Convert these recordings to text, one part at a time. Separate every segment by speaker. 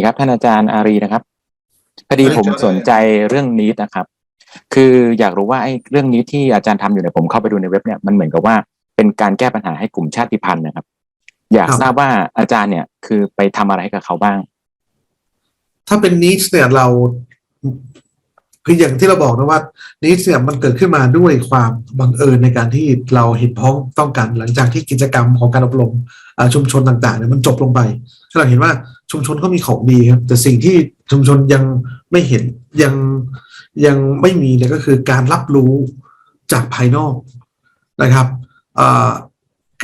Speaker 1: ดีครับท่านอาจารย์อารีนะครับพอดีผมสนใจเรื่องนี้นะครับ คืออยากรู้ว่าไอ้เรื่องนี้ที่อาจารย์ทำอยู่เนี่ยผมเข้าไปดูในเว็บเนี่ยมันเหมือนกับว่าเป็นการแก้ปัญหาให้กลุ่มชาติพันธุ์นะครับ อยาก
Speaker 2: ครับ
Speaker 1: ทราบว่าอาจารย์เนี่ย คือไปทำอะไรให้กับเขาบ้าง
Speaker 2: ถ้าเป็นนิชเนี่ยเราคืออย่างที่เราบอกนะว่านิชเนี่ยมันเกิดขึ้นมาด้วยความบังเอิญในการที่เราเห็นพ้องต้องกันหลังจากที่กิจกรรมของการอบรมอ่า ชุมชนต่างๆเนี่ยมันจบลงไปถ้าเราเห็นว่าชุมชนก็มีของดีครับ แต่สิ่งที่ชุมชนยังไม่เห็นยังยังไม่มีเนี่ยก็คือการรับรู้จากภายนอกนะครับ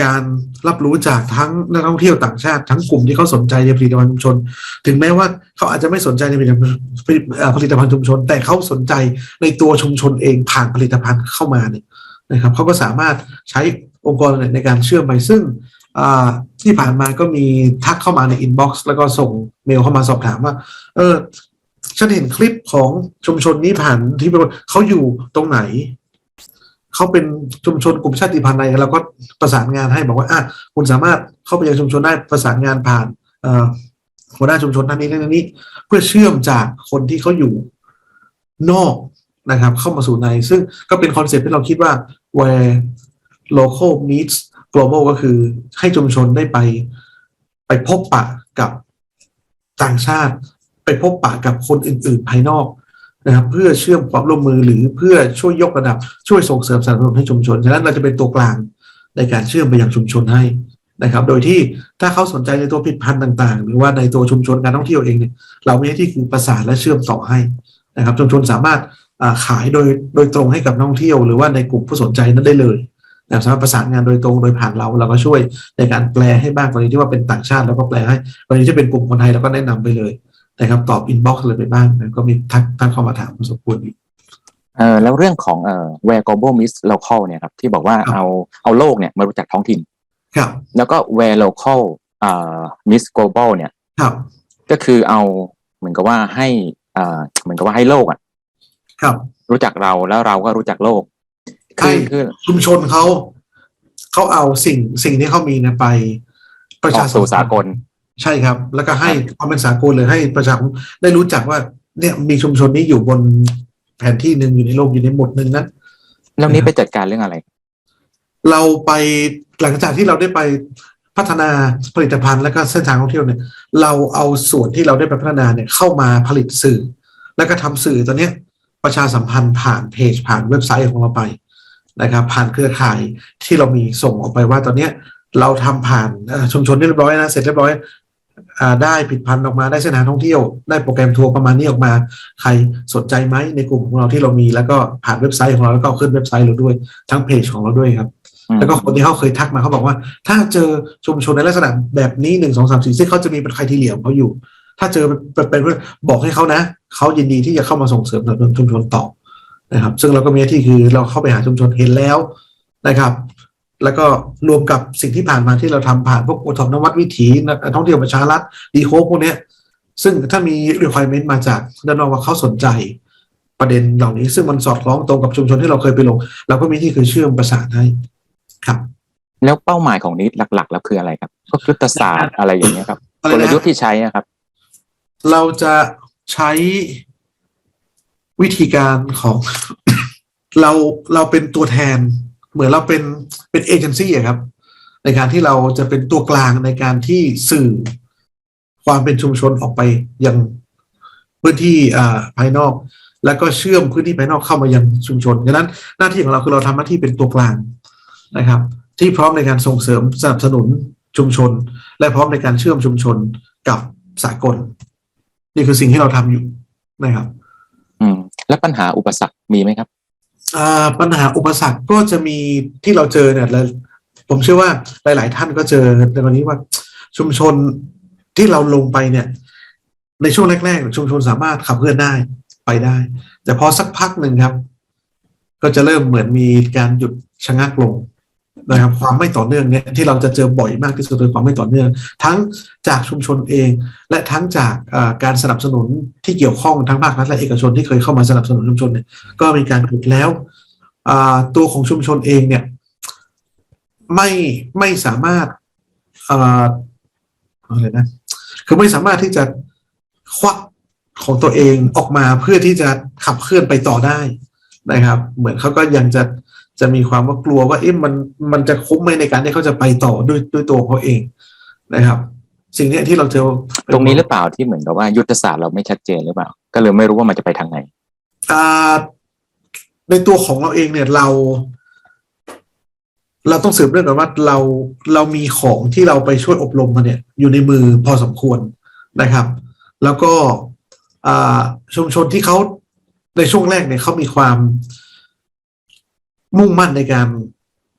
Speaker 2: การรับรู้จากทั้งนักท่องเที่ยวต่างชาติทั้งกลุ่มที่เขาสนใจในผลิตภัณฑ์ชุมชน ถึงแม้ว่าเขาอาจจะไม่สนใจในผลิตภัณฑ์ผลิตภัณฑ์ชุมชน แต่เขาสนใจในตัวชุมชนเองผ่านผลิตภัณฑ์เข้ามาเนี่ยนะครับเขาก็สามารถใช้องค์กรในการเชื่อมไปซึ่ง ที่ผ่านมาก็มีทักเข้ามาในอินบ็อกซ์แล้วก็ส่งเมลเข้ามาสอบถามว่า เออ ฉันเห็นคลิปของชุมชนนี้ผ่านที่เขาอยู่ตรงไหน เขาเป็นชุมชนกลุ่มชาติพันธุ์ใดเราก็ประสานงานให้บอกว่าอะคุณสามารถเข้าไปยังชุมชนได้ประสานงานผ่านหัวหน้าชุมชนท่านนี้ท่านนี้ เพื่อเชื่อมจากคนที่เขาอยู่นอกนะครับ เข้ามาสู่ใน ซึ่งก็เป็นคอนเซ็ปต์ที่เราคิดว่า where local meets global ก็คือให้ชุมชนได้ไป ไปพบปะกับต่างชาติ ไปพบปะกับคนอื่น ๆ ภายนอกนะครับ เพื่อเชื่อมความร่วมมือหรือเพื่อช่วยยกระดับ ช่วยส่งเสริมสนับสนุนให้ชุมชนฉะนั้นเราจะเป็นตัวกลางในการเชื่อมไปยังชุมชนให้นะครับ โดยที่ถ้าเขาสนใจในตัวผลิตภัณฑ์ต่างๆ หรือว่าในตัวชุมชนการท่องเที่ยวเองเนี่ยเรามีหน้าที่คือประสานและเชื่อมต่อให้นะครับ ชุมชนสามารถขายโดยโดยตรงให้กับนักท่องเที่ยว หรือว่าในกลุ่มผู้สนใจนั้นได้เลย นะครับสามารถประสานงานโดยตรงโดยผ่านเราเราก็ช่วยในการแปลให้บ้างกรณีที่ว่าเป็นต่างชาติแล้วก็แปลให้กรณีที่เป็นกลุ่มคนไทยเราก็แนะนำไปเลยนะครับตอบอินบ็อกซ์เลยไปบ้างนะก็มีทักทักเข้ามาถามพอสมควรอยู่
Speaker 1: เออแล้วเรื่องของเอ่อ where global miss local เนี่ยครับที่บอกว่า
Speaker 2: ครับ
Speaker 1: เอาเอาโลกเนี่ยมารู้จักท้องถิ่น
Speaker 2: ครับ
Speaker 1: แล้วก็ where local เอ่อ miss global เนี่ย
Speaker 2: ครับ
Speaker 1: ก็คือเอาเหมือนกับว่าให้อ่าเหมือนกับว่าให้โลกอะ
Speaker 2: ครับ
Speaker 1: รู้จักเราแล้วเราก็รู้จักโลก
Speaker 2: ใช่
Speaker 1: คือคือ
Speaker 2: ชุมชนเขาเขาเอาสิ่งสิ่งที่เขามีเนยไป ประ
Speaker 1: อ
Speaker 2: ชา
Speaker 1: อก
Speaker 2: สัม
Speaker 1: สู่
Speaker 2: พั
Speaker 1: สานกล
Speaker 2: ใช่ครับ แล้วก็ให้
Speaker 1: ครับ
Speaker 2: ความเป็นสากลเลยให้ประชาชนได้รู้จักว่า เนี่ยมีชุมชนนี้อยู่บนแผนที่หนึ่งอยู่ในโลกอยู่ในหมุดหนึ่งนะ
Speaker 1: แล้วนี้ไปจัดการเรื่องอะไร
Speaker 2: เราไปหลังจากที่เราได้ไปพัฒนาผลิตภัณฑ์และก็เส้นทางท่องเที่ยวเนี่ย เราเอาส่วนที่เราได้ไปพัฒนาเนี่ยเข้ามาผลิตสื่อ แล้วก็ทำสื่อตัวเนี้ยประชาสัมพันธ์ผ่านเพจผ่านเว็บไซต์ของเราไป นะครับ ผ่านเครือข่ายที่เรามีส่งออกไปว่าตอนเนี้ยเราทำผ่านเอ่อชุมชนเรียบร้อยนะเสร็จเรียบร้อยอ่าได้ผลิดพันธ์ออกมาได้เส้นทางท่องเที่ยว ได้โปรแกรมทัวร์ประมาณนี้ออกมา ใครสนใจไหมในกลุ่มของเราที่เรามีแล้วก็ผ่านเว็บไซต์ของเราแล้วก็เอาขึ้นเว็บไซต์เราด้วยทั้งเพจของเราด้วยครับ
Speaker 1: อืม
Speaker 2: แล้วก็คนที่เขาเคยทักมาเขาบอกว่า ถ้าเจอชุมชนในลักษณะแบบนี้หนึ่งสองสามสี่ซึ่งเขาจะมีเป็นใครที่เหลี่ยมเขาอยู่ ถ้าเจอเป็นเป็นเป็นบอกให้เขานะเขายินดีที่จะเข้ามาส่งเสริมสนับสนุนชุมชนต่อ นะครับ ซึ่งเราก็มีหน้าที่คือเราเข้าไปหาชุมชนเห็นแล้วนะครับ แล้วก็รวมกับสิ่งที่ผ่านมาที่เราทำผ่านพวกโอทอมนวัดวิถีนักท่องเที่ยวประชารัฐดีโคพวกเนี้ยซึ่งถ้ามี requirement มาจากด้านนอกว่าเขาสนใจประเด็นเหล่านี้ ซึ่งมันสอดคล้องตรงกับชุมชนที่เราเคยไปลง เราก็มีที่คือเชื่อมประสานให้ครับ
Speaker 1: แล้วเป้าหมายของนี้หลัก ๆ แล้วคืออะไรครับก็ยุทธศาสตร์อะไรอย่างเงี้ยครับ
Speaker 2: อะไร
Speaker 1: ก
Speaker 2: นะ
Speaker 1: ลยุทธ์ที่ใช้นะครับ
Speaker 2: เราจะใช้ วิธีการของเราเราเป็นตัวแทน เหมือนเราเป็นเป็นเอเจนซี่อะครับ ในการที่เราจะเป็นตัวกลางในการที่สื่อความเป็นชุมชนออกไปยังพื้นที่อ่าภายนอก แล้วก็เชื่อมพื้นที่ภายนอกเข้ามายังชุมชนดังนั้นหน้าที่ของเราคือเราทำหน้าที่เป็นตัวกลางนะครับ ที่พร้อมในการส่งเสริมสนับสนุนชุมชน และพร้อมในการเชื่อมชุมชนกับสากล นี่คือสิ่งที่เราทำอยู่นะครับ
Speaker 1: อืม และปัญหาอุปสรรคมีไหมครับ
Speaker 2: อ่าปัญหาอุปสรรคก็จะมีที่เราเจอเนี่ยผมเชื่อว่าหลาย ๆ ท่านก็เจอในวันนี้ว่าชุมชนที่เราลงไปเนี่ย ในช่วงแรก ๆ ชุมชนสามารถขับเคลื่อนได้ไปได้ แต่พอสักพักหนึ่งครับ ก็จะเริ่มเหมือนมีการหยุดชะงักลง นะครับความไม่ต่อเนื่องเนี่ยที่เราจะเจอบ่อยมากที่สุดคือความไม่ต่อเนื่อง ทั้งจากชุมชนเอง และทั้งจากการสนับสนุนที่เกี่ยวข้องทั้งภาครัฐและเอกชนที่เคยเข้ามาสนับสนุนชุมชนเนี่ยก็มีการหยุดแล้วตัวของชุมชนเองเนี่ยไม่ไม่สามารถอาอะไรนะคือไม่สามารถที่จะควักของตัวเองออกมาเพื่อที่จะขับเคลื่อนไปต่อได้นะครับ เหมือนเขาก็ยังจะ จะมีความว่ากลัวว่าเอ๊ะมันมันจะคุ้มไหมในการที่เขาจะไปต่อด้วยด้วยตัวเขาเองนะครับ สิ่งเนี้ยที่เราเจอ
Speaker 1: ตรงนี้หรือเปล่าที่เหมือนกับว่ายุทธศาสตร์เราไม่ชัดเจนหรือเปล่า ก็เลยไม่รู้ว่ามันจะไปทางไหน
Speaker 2: อ่าในตัวของเราเองเนี่ยเรา เราต้องสืบเรื่องกันว่าเราเรามีของที่เราไปช่วยอบรมมาเนี่ย อยู่ในมือพอสมควรนะครับ แล้วก็อ่าชุมชนที่เขาในช่วงแรกเนี่ยเขามีความ มุ่งมั่นในการ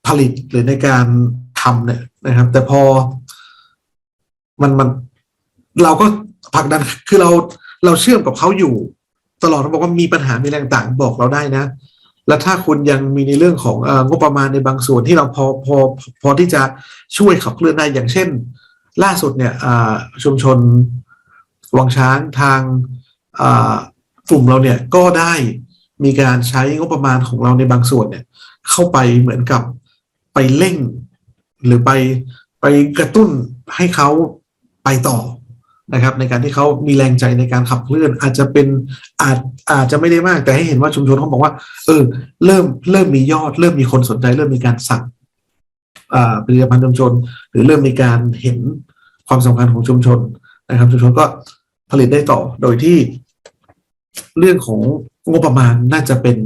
Speaker 2: ผลิตหรือในการทำเนี่ยนะครับ แต่พอมันมันเราก็ผลักดันคือเราเราเชื่อมกับเขาอยู่ ตลอดเราบอกว่ามีปัญหามีแรงต่างบอกเราได้นะ แล้วถ้าคุณยังมีในเรื่องของงบประมาณในบางส่วนที่เราพอพอพอที่จะช่วยขับเคลื่อนได้อย่างเช่น ล่าสุดเนี่ยชุมชนวังช้างทางกลุ่มเราเนี่ยก็ได้ มีการใช้งบประมาณของเราในบางส่วนเนี่ย เข้าไปเหมือนกับไปเร่ง หรือไปไปกระตุ้นให้เขาไปต่อนะครับ ในการที่เขามีแรงใจในการขับเคลื่อน อาจจะเป็นอาจอาจจะไม่ได้มาก แต่ให้เห็นว่าชุมชนเขาบอกว่า เออ เริ่มเริ่มมียอด เริ่มมีคนสนใจ เริ่มมีการสั่งผลิตภัณฑ์ชุมชน หรือเริ่มมีการเห็นความสำคัญของชุมชนนะครับ ชุมชนก็ผลิตได้ต่อโดยที่เรื่องของ งบประมาณน่าจะเป็น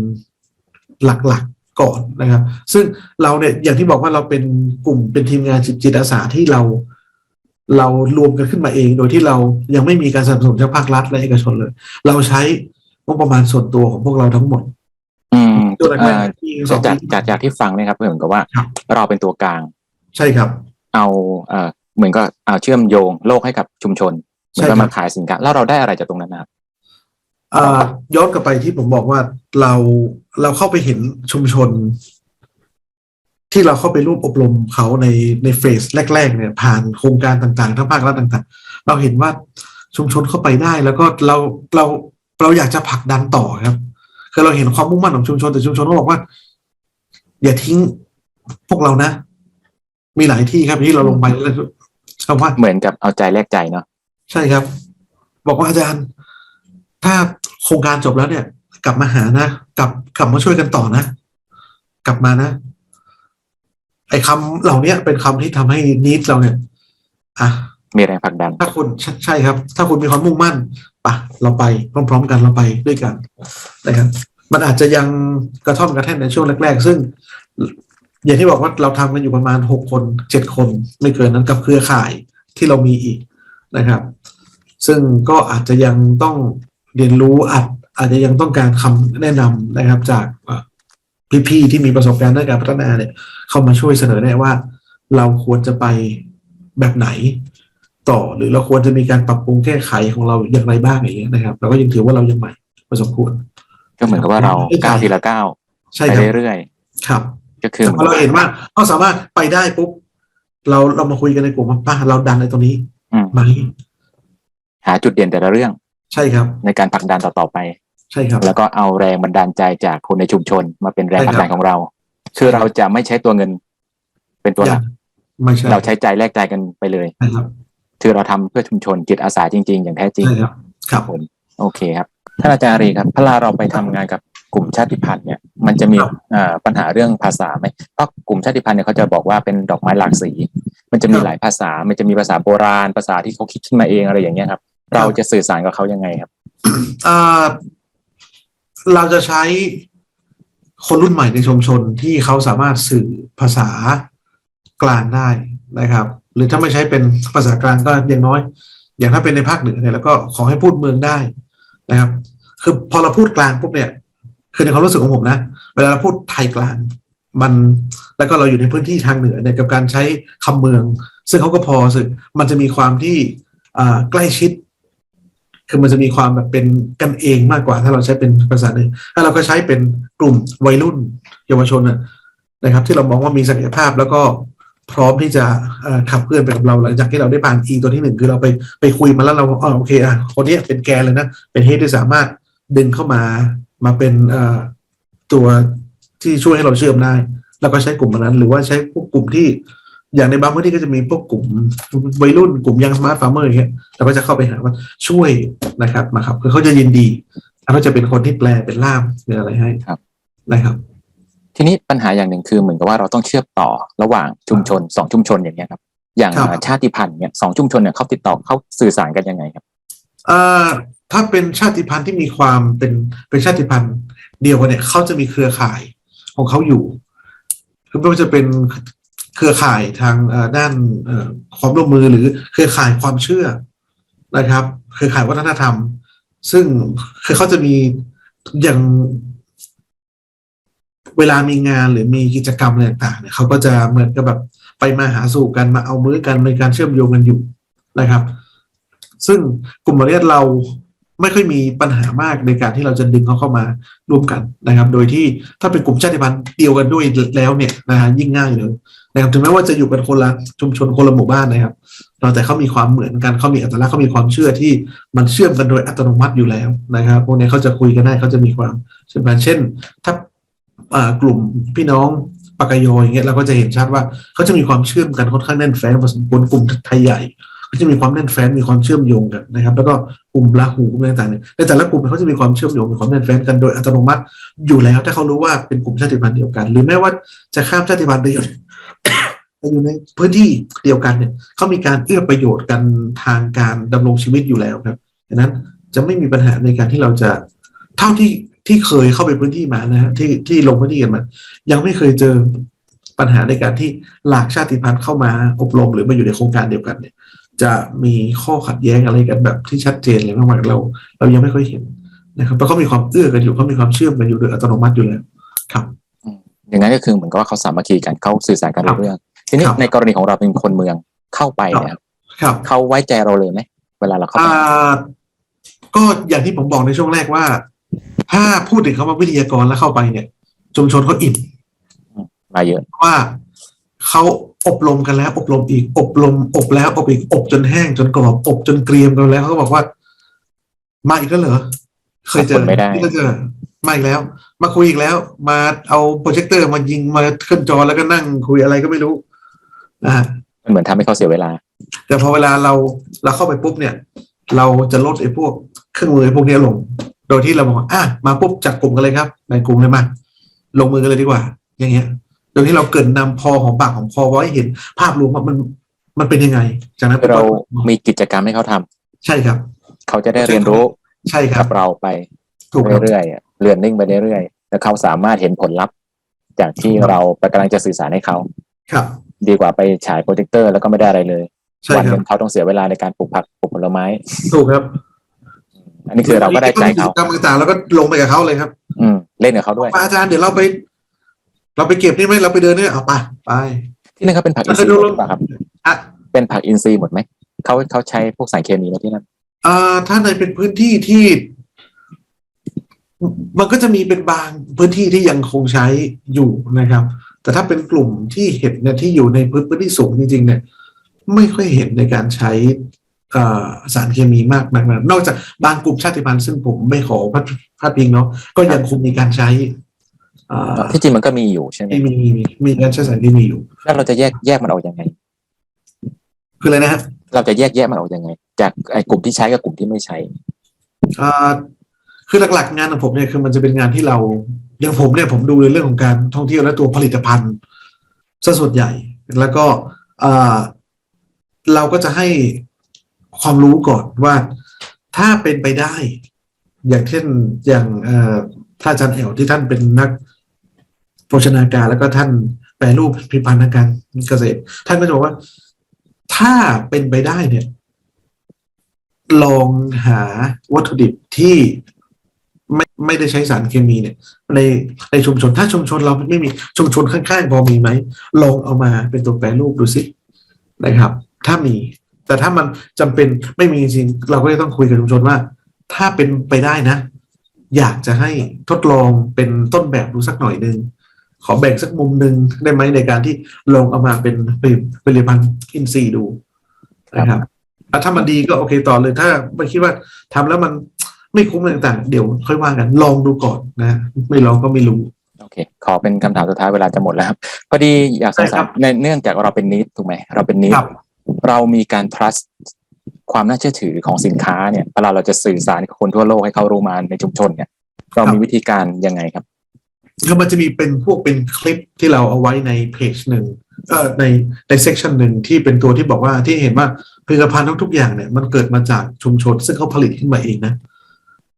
Speaker 2: หลักๆก่อนนะครับ ซึ่งเราเนี่ยอย่างที่บอกว่าเราเป็นกลุ่มเป็นทีมงานจิตอาสาที่เรา เรารวมกันขึ้นมาเอง โดยที่เรายังไม่มีการสนับสนุนจากภาครัฐและเอกชนเลย เราใช้งบประมาณส่วนตัวของพวกเราทั้งหมด
Speaker 1: อืม
Speaker 2: ตัวแร
Speaker 1: เอ่
Speaker 2: ก
Speaker 1: อ
Speaker 2: ๆที่สอง
Speaker 1: จาก
Speaker 2: ปี
Speaker 1: จากจากที่ฟังเนี่ยครับเหมือนกับว่า
Speaker 2: ครับ
Speaker 1: เราเป็นตัวกลาง
Speaker 2: ใช่ครับ
Speaker 1: เอาเอ่อเหมือนก็เอาเชื่อมโยงโลกให้กับชุมชนเหมือนกับ
Speaker 2: ใช่ครับ
Speaker 1: มาขายสินค้าแล้วเราได้อะไรจากตรงนั้นนะครับ
Speaker 2: อ่า ย้อนกลับไปที่ผมบอกว่าเราเราเข้าไปเห็นชุมชน ที่เราเข้าไปร่วมอบรมเขาในในเฟสแรก ๆ เนี่ย ผ่านโครงการต่างๆทั้งภาครัฐต่าง ๆ เราเห็นว่าชุมชนเข้าไปได้ แล้วก็เราเราเราอยากจะผลักดันต่อครับ คือเราเห็นความมุ่งมั่นของชุมชนแต่ชุมชนก็บอกว่า อย่าทิ้งพวกเรานะ มีหลายที่ครับที่เราลงไปแล้วชาวบ้าน
Speaker 1: เหมือนกับเอาใจแลกใจเนาะ
Speaker 2: ใช่ครับ บอกว่าอาจารย์ถ้าโครงการจบแล้วเนี่ย กลับมาหานะกลับกลับมาช่วยกันต่อนะ กลับมานะ ไอ้คำเหล่าเนี้ยเป็นคำที่ทำให้นิดเราเนี่ยอะ
Speaker 1: มีแรงผลักดัน
Speaker 2: ถ้าคุณใช่ใช่ครับ ถ้าคุณมีความมุ่งมั่นปะเราไปพร้อมๆกันเราไปด้วยกันนะครับมันอาจจะยังกระท่อนกระแท่นในช่วงแรก ๆ ซึ่ง อย่างที่บอกว่าเราทำกันอยู่ประมาณหกคนเจ็ดคนไม่เกินนั้นกับเครือข่ายที่เรามีอีกนะครับ ซึ่งก็อาจจะยังต้อง เรียนรู้อาจอาจจะยังต้องการคำแนะนำนะครับ จากเอ่อพี่ๆที่มีประสบการณ์ด้านการพัฒนาเนี่ย เข้ามาช่วยเสนอแนะว่า เราควรจะไปแบบไหนต่อหรือเราควรจะมีการปรับปรุงแก้ไขของเราอย่างไรบ้างอย่างเงี้ยนะครับเราก็ยังถือว่าเรายังใหม่พอสมควร
Speaker 1: ก็เหมือนกับว่าเราก้าวทีละก้าว
Speaker 2: ใช่
Speaker 1: ไป
Speaker 2: ครับ
Speaker 1: เรื่อย
Speaker 2: ครับ
Speaker 1: ๆก็คือ
Speaker 2: แต่พอเราเห็นว่าเขาสามารถไปได้ปุ๊บเราเรามาคุยกันในกลุ่มว่าป้าเราดันในตรงนี้
Speaker 1: อืม
Speaker 2: ไหม
Speaker 1: หาจุดเด่นแต่ละเรื่อง
Speaker 2: ใช่ครับ
Speaker 1: ในการผลักดันต่อๆไป
Speaker 2: ใช่ครับ
Speaker 1: แล้วก็เอาแรงบันดาลใจจากคนในชุมชนมาเป็นแรง
Speaker 2: ใช่
Speaker 1: ผลักดันของเรา คือเราจะไม่ใช้ตัวเงินเป็นตัวหลัก
Speaker 2: ไม่ใช่
Speaker 1: เราใช้ใจแลกใจกันไปเลย
Speaker 2: ใช่ครับ
Speaker 1: คือเราทำเพื่อชุมชนจิตอาสาจริง ๆ อย่างแท้จริง
Speaker 2: ใช่ครับครับ
Speaker 1: ผมโอเคครับท่านอาจารย์อารีครับเวลาเราไปทำงานกับกลุ่มชาติพันธุ์เนี่ย มันจะมี
Speaker 2: ครับ
Speaker 1: เอ่อปัญหาเรื่องภาษาไหมเพราะกลุ่มชาติพันธุ์เนี่ยเขาจะบอกว่าเป็นดอกไม้หลากสี มันจะมี
Speaker 2: ครับ
Speaker 1: หลายภาษา มันจะมีภาษาโบราณ ภาษาที่เขาคิดขึ้นมาเองอะไรอย่างเงี้ยครับ เราจะสื่อสารกับเขายังไงครับ
Speaker 2: อ่าเราจะใช้คนรุ่นใหม่ในชุมชนที่เขาสามารถสื่อภาษากลางได้นะครับ หรือถ้าไม่ใช้เป็นภาษากลางก็อย่างน้อย อย่างถ้าเป็นในภาคเหนือเนี่ยแล้วก็ขอให้พูดเมืองได้นะครับ คือพอเราพูดกลางปุ๊บเนี่ย คือในความรู้สึกของผมนะ เวลาเราพูดไทยกลางมันแล้วก็เราอยู่ในพื้นที่ทางเหนือเนี่ยกับการใช้คำเมือง ซึ่งเขาก็พอสึกมันจะมีความที่อ่าใกล้ชิด คือมันจะมีความแบบเป็นกันเองมากกว่า ถ้าเราใช้เป็นภาษาหนึ่งถ้าเราก็ใช้เป็นกลุ่มวัยรุ่นเยาวชนนะครับ ที่เรามองว่ามีศักยภาพแล้วก็พร้อมที่จะขับเคลื่อนไปกับเราหลังจากที่เราได้ผ่าน E ตัวที่หนึ่งคือเราไปไปคุยมาแล้วเราอ๋อโอเคอะคนนี้เป็นแกนเลยนะ เป็นเฮดที่สามารถดึงเข้ามามาเป็นตัวที่ช่วยให้เราเชื่อมได้ แล้วก็ใช้กลุ่มนั้น หรือว่าใช้พวกกลุ่มที่ อย่างในบางพื้นที่ก็จะมีพวกกลุ่มวัยรุ่นกลุ่มยังสมาร์ทฟาร์มเมอร์อย่างเงี้ยเราก็จะเข้าไปหาว่าช่วยนะครับมาครับคือเขาจะยินดีแล้วก็จะเป็นคนที่แปลเป็นล่ามหรืออะไรให้
Speaker 1: ครับ
Speaker 2: นะครับ
Speaker 1: ทีนี้ปัญหาอย่างหนึ่งคือเหมือนกับว่าเราต้องเชื่อมต่อระหว่างชุมชนสองชุมชนอย่างเงี้ยครับ อย่าง
Speaker 2: ครับ
Speaker 1: ชาติพันธุ์เนี่ยสองชุมชนเนี่ยเขาติดต่อเขาสื่อสารกันยังไงครับ
Speaker 2: อ่าถ้าเป็นชาติพันธุ์ที่มีความเป็นเป็นชาติพันธุ์เดียวกันเนี่ยเขาจะมีเครือข่ายของเขาอยู่คือไม่ว่าจะเป็น เครือข่ายทางด้านความร่วมมือหรือเครือข่ายความเชื่อนะครับ เครือข่ายวัฒนธรรม ซึ่งคือเขาจะมีอย่างเวลามีงานหรือมีกิจกรรมอะไรต่างๆเนี่ยเขาก็จะเหมือนกับแบบไปมาหาสู่กันมาเอามือกันมีการเชื่อมโยงกันอยู่นะครับ ซึ่งกลุ่มเนี้ยเรา ไม่ค่อยมีปัญหามากในการที่เราจะดึงเขาเข้ามาร่วมกันนะครับ โดยที่ถ้าเป็นกลุ่มชาติพันธุ์เดียวกันด้วยแล้วเนี่ยนะฮะยิ่งง่ายเลยนะครับถึงแม้ว่าจะอยู่กันคนละชุมชนคนละหมู่บ้านนะครับเราแต่เขามีความเหมือนกันเขามีอัตลักษณ์เขามีความเชื่อที่มันเชื่อมกันโดยอัตโนมัติอยู่แล้วนะครับพวกนี้เขาจะคุยกันได้เขาจะมีความเชื่อมกันเช่น ถ้าากลุ่มพี่น้องปากกยออย่างเงี้ยเราก็จะเห็นชัดว่าเขาจะมีความเชื่อมกันค่อนข้างแน่นแฟ้นพอสมควรกลุ่มไทยใหญ่ ก็จะมีความแน่นแฟ้นมีความเชื่อมโยงกันนะครับ แล้วก็กลุ่มลาหูอะไรต่างๆเนี่ยในแต่ละกลุ่มเขาจะมีความเชื่อมโยงมีความแน่นแฟ้นกันโดยอัตโนมัติอยู่แล้ว ถ้าเขารู้ว่าเป็นกลุ่มชาติพันธุ์เดียวกัน หรือแม้ว่าจะข้ามชาติพันธุ์ไปอยู่ไปอยู่ในพื้นที่เดียวกันเนี่ยเขามีการเอื้อประโยชน์กันทางการดำรงชีวิตอยู่แล้วครับดังนั้นจะไม่มีปัญหาในการที่เราจะเท่าที่ที่เคยเข้าไปพื้นที่มานะฮะที่ที่ลงพื้นที่กันมายังไม่เคยเจอปัญหาในการที่หลากชาติพันธุ์เข้ามาอบรมหรือมาอยู่ในโครงการเดียวกันเนี่ย จะมีข้อขัดแย้งอะไรกันแบบที่ชัดเจนเลยมากๆเรา เรายังไม่ค่อยเห็นนะครับเพราะเขามีความเอื้อกันอยู่เขามีความเชื่อมกันอยู่โดยอัตโนมัติอยู่แล้วครับ
Speaker 1: อย่างนั้นก็คือเหมือนกับว่าเขาสามัคคีกันเขาสื่อสารกันรู้เรื่อง ทีนี้
Speaker 2: ครับ
Speaker 1: ในกรณีของเราเป็นคนเมืองเข้าไปเนะครับ
Speaker 2: ครับ
Speaker 1: เขาไว้ใจเราเลยไหมเวลาเราเข้าไป
Speaker 2: อ่าก็อย่างที่ผมบอกในช่วงแรกว่า ถ้าพูดถึงคำว่าวิทยากรแล้วเข้าไปเนี่ย ชุมชนเขาอิ่ม
Speaker 1: มาเยอะ
Speaker 2: ว่า เขาอบรมกันแล้ว อบรมอีก อบรม อบแล้วอบอีกอบจนแห้งจนกรอบอบจนเกรียมกันแล้วเขาก็บอกว่า มาอีกแล้วเหรอเคยเจอ
Speaker 1: คนไม่ได้
Speaker 2: นี่ก็เจอมาอีกแล้ว มาคุยอีกแล้ว มาเอาโปรเจคเตอร์มายิงมาขึ้นจอแล้วก็นั่งคุยอะไรก็ไม่รู้อ่า
Speaker 1: มันเหมือนทำให้เขาเสียเวลา
Speaker 2: แต่พอเวลาเราเราเข้าไปปุ๊บเนี่ย เราจะลดไอ้พวกเครื่องมือไอ้พวกเนี้ยลง โดยที่เราบอกว่าอะมาปุ๊บจัดกลุ่มกันเลยครับ ในกลุ่มเลยมาลงมือกันเลยดีกว่า อย่างเงี้ย โดยที่เราเกรินนำพอของปากของคอไว้เห็นภาพรวมว่ามันมันเป็นยังไง จากนั้น
Speaker 1: เรามีกิจกรรมให้เขาทำ
Speaker 2: ใช่ครับ
Speaker 1: เขาจะได้เรียนรู้
Speaker 2: ใช่ครั
Speaker 1: กับบเราไป
Speaker 2: ถูกครับ
Speaker 1: เรื่อยๆเรียนนิ่งไปเรื่อยๆแล้วเขาสามารถเห็นผลลัพธ์ จากที่เรากำลังจะสื่อสารให้เขา
Speaker 2: ครับ
Speaker 1: ดีกว่าไปฉายโปรเจคเตอร์แล้วก็ไม่ได้อะไรเลย
Speaker 2: ใช่
Speaker 1: วัน
Speaker 2: ค
Speaker 1: ห
Speaker 2: รับ
Speaker 1: นึงเขาต้องเสียเวลาในการปลูกผักปลูกผลไม้
Speaker 2: ถูกครับ
Speaker 1: อันนี้คือเราก็ได้ใจเขา
Speaker 2: กิจกรรมต่างๆแล้วก็ลงไปกับเขาเลยครับ
Speaker 1: อืมเล่นกับเขาด้วย
Speaker 2: มาอาจารย์เดี๋ยวเราไป เราไปเก็บนี่ไหมเราไปเดินนี่เอาไปไป
Speaker 1: ที่นั่นเขาเป็นผักอินทรีย์หมดหรือเปล่าครับ
Speaker 2: อะ
Speaker 1: เป็นผักอินทรีย์หมดไหมเขาเขาใช้พวกสารเคมีแล้วที่นั่น
Speaker 2: อ่าถ้าในเป็นพื้นที่ที่ มันก็จะมีเป็นบางพื้นที่ที่ยังคงใช้อยู่นะครับ แต่ถ้าเป็นกลุ่มที่เห็นเนี่ยที่อยู่ในพื้นพื้นที่สูงจริงๆเนี่ย ไม่ค่อยเห็นในการใช้อ่าสารเคมีมากนักนะนอกจากบางกลุ่มชาติพันธุ์ซึ่งผมไม่ขอพัดพาดพิงเนาะก็ยังคงมีการใช้อ่า
Speaker 1: ที่จริงมันก็มีอยู่ใช่ไหม
Speaker 2: มีมีมีมีการใช้สารเคมีอยู่
Speaker 1: แล้วเราจะแยกแยกมันออกยังไง
Speaker 2: คืออะไรนะฮะ
Speaker 1: เราจะแยกแยะมันออกยังไง จากไอ้กลุ่มที่ใช้กับกลุ่มที่ไม่ใช้
Speaker 2: อ่าคือหลักๆ งานของผมเนี่ยคือมันจะเป็นงานที่เราอย่างผมเนี่ยผมดูในเรื่องของการท่องเที่ยวและตัวผลิตภัณฑ์ซะส่วนใหญ่ แล้วก็อ่าเราก็จะให้ความรู้ก่อนว่าถ้าเป็นไปได้ อย่างเช่นอย่างเอ่อท่านอาจารย์แอลที่ท่านเป็นนัก โภชนาการแล้วก็ท่านแปรรูปผลิตภัณฑ์ทางการเกษตร ท่านก็จะบอกว่า ถ้าเป็นไปได้เนี่ย ลองหาวัตถุดิบที่ไม่ไม่ได้ใช้สารเคมีเนี่ย ในในชุมชนถ้าชุมชนเราไม่มีชุมชนข้างๆพอมีไหมลองเอามาเป็นตัวแปรรูปดูสินะครับ ถ้ามี แต่ถ้ามันจำเป็นไม่มีจริงเราก็จะต้องคุยกับชุมชนว่า ถ้าเป็นไปได้นะ อยากจะให้ทดลองเป็นต้นแบบดูสักหน่อยหนึ่ง ขอแบ่งสักมุมหนึ่งได้ไหมในการที่ลองเอามาเป็นเป็นผลิตภัณฑ์อินทรีย์ดูนะครับอะถ้ามันดีก็โอเคต่อเลยถ้าไม่คิดว่าทำแล้วมันไม่คุ้มอะไรต่างๆ เดี๋ยวค่อยว่ากันลองดูก่อนนะ ไม่ลองก็ไม่รู้
Speaker 1: เค ขอเป็นคำถามสุดท้ายเวลาจะหมดแล้วครับ พอดีอยากสงสั
Speaker 2: ได้ครั
Speaker 1: ย
Speaker 2: บ
Speaker 1: ในเนื่องจากเราเป็นนิดถูกไหมเราเป็นนิด
Speaker 2: ครับ
Speaker 1: เรามีการ trust ความน่าเชื่อถือของสินค้าเนี่ยเวลาเราจะสื่อสารกับคนทั่วโลกให้เขารู้มาในชุมชนเนี่ย เรามีวิธีการยังไงครับ
Speaker 2: คือมันจะมีเป็นพวกเป็นคลิปที่เราเอาไว้ในเพจหนึ่งเอ่อในในเซกชันหนึ่งที่เป็นตัวที่บอกว่าที่เห็นว่าผลิตภัณฑ์ทุกๆอย่างเนี่ยมันเกิดมาจากชุมชน ซึ่งเขาผลิตขึ้นมาเองนะ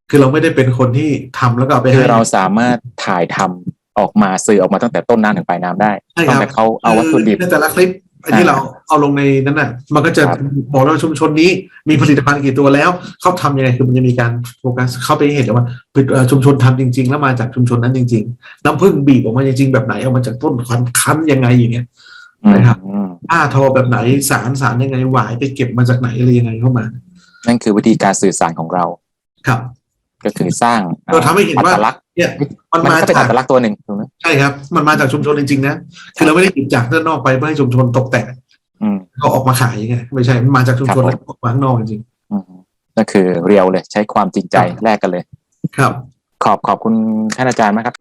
Speaker 2: คือเราไม่ได้เป็นคนที่ทำแล้วก็เอาไป
Speaker 1: คื
Speaker 2: ให้
Speaker 1: อเราสามารถถ่ายทำออกมาสื่อออกมาตั้งแต่ต้นน้ำถึงปลายน้ำได้
Speaker 2: ใช่ครับ
Speaker 1: ตั้งแต่เขาเอาวัตถุดิบ
Speaker 2: ในแต่ละคลิป ไอ้ที่
Speaker 1: อ่า
Speaker 2: เราเอาลงในนั้นน่ะ มันก็จะ
Speaker 1: ครับ
Speaker 2: บอกว่าชุมชนนี้มีผลิตภัณฑ์กี่ตัวแล้ว เขาทำยังไงคือมันจะมีการโฟกัสเข้าไปให้เห็นเลยว่าผลิตเอ่อชุมชนทำจริง ๆ แล้วมาจากชุมชนนั้นจริง ๆ น้ำผึ้งบีบออกมาจริงๆแบบไหนเอามาจากต้นคันคั้นยังไงอย่างเงี้ยนะครับ
Speaker 1: อืม
Speaker 2: ผ้าทอแบบไหนสารสารยังไงหวายไปเก็บมาจากไหนอะไรยังไงเข้ามา
Speaker 1: นั่นคือวิธีการสื่อสารของเรา
Speaker 2: ครับ
Speaker 1: ก็คือสร้าง
Speaker 2: เราทำให้เห็นว่า
Speaker 1: อัตลักษณ์
Speaker 2: เนี่ยมัน
Speaker 1: มัน
Speaker 2: มา
Speaker 1: ก็เป็น
Speaker 2: จา
Speaker 1: อั
Speaker 2: ก
Speaker 1: ตลักษณ์ตัวหนึ่งถูกไหม
Speaker 2: ใช่ครับ มันมาจากชุมชนจริงๆนะคือเราไม่ได้หยิบจากด้านนอกไปเพื่อให้ชุมชนตกแต่ง
Speaker 1: อืม
Speaker 2: ก็ออกมาขายไงไม่ใช่มันมาจากชุมชน
Speaker 1: ครับผม
Speaker 2: แล้วออกมาข้างนอกจริง
Speaker 1: อืมนั่นคือเรียวเลย ใช้ความจริงใจแลกกันเลย
Speaker 2: ๆครับ
Speaker 1: ขอบขอบคุณท่านอาจารย์มากครับ